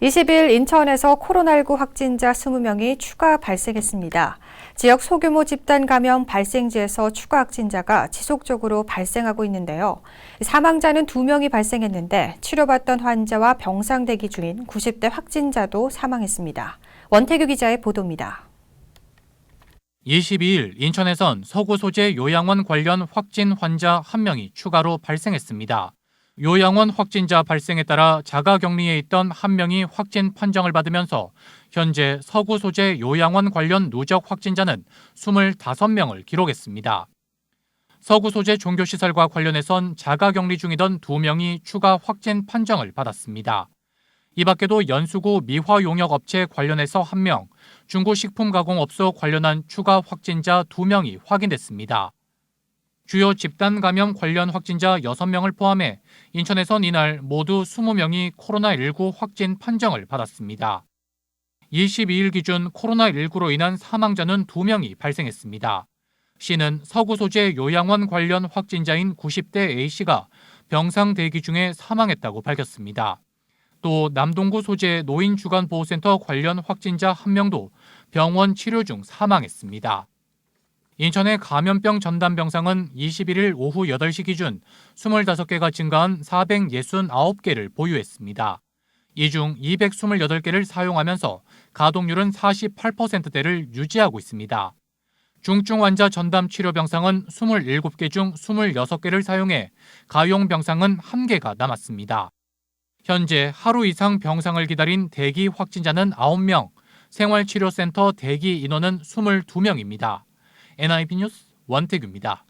20일 인천에서 코로나19 확진자 20명이 추가 발생했습니다. 지역 소규모 집단 감염 발생지에서 추가 확진자가 지속적으로 발생하고 있는데요. 사망자는 2명이 발생했는데 치료받던 환자와 병상 대기 중인 90대 확진자도 사망했습니다. 원태규 기자의 보도입니다. 22일 인천에선 서구 소재 요양원 관련 확진 환자 1명이 추가로 발생했습니다. 요양원 확진자 발생에 따라 자가 격리에 있던 1명이 확진 판정을 받으면서 현재 서구 소재 요양원 관련 누적 확진자는 25명을 기록했습니다. 서구 소재 종교시설과 관련해선 자가 격리 중이던 2명이 추가 확진 판정을 받았습니다. 이 밖에도 연수구 미화용역업체 관련해서 1명, 중고식품가공업소 관련한 추가 확진자 2명이 확인됐습니다. 주요 집단 감염 관련 확진자 6명을 포함해 인천에선 이날 모두 20명이 코로나19 확진 판정을 받았습니다. 22일 기준 코로나19로 인한 사망자는 2명이 발생했습니다. 시는 서구 소재 요양원 관련 확진자인 90대 A씨가 병상 대기 중에 사망했다고 밝혔습니다. 또 남동구 소재 노인주간보호센터 관련 확진자 1명도 병원 치료 중 사망했습니다. 인천의 감염병 전담 병상은 21일 오후 8시 기준 25개가 증가한 469개를 보유했습니다. 이 중 228개를 사용하면서 가동률은 48%대를 유지하고 있습니다. 중증 환자 전담 치료 병상은 27개 중 26개를 사용해 가용 병상은 1개가 남았습니다. 현재 하루 이상 병상을 기다린 대기 확진자는 9명, 생활치료센터 대기 인원은 22명입니다. NIB 뉴스 원태규입니다.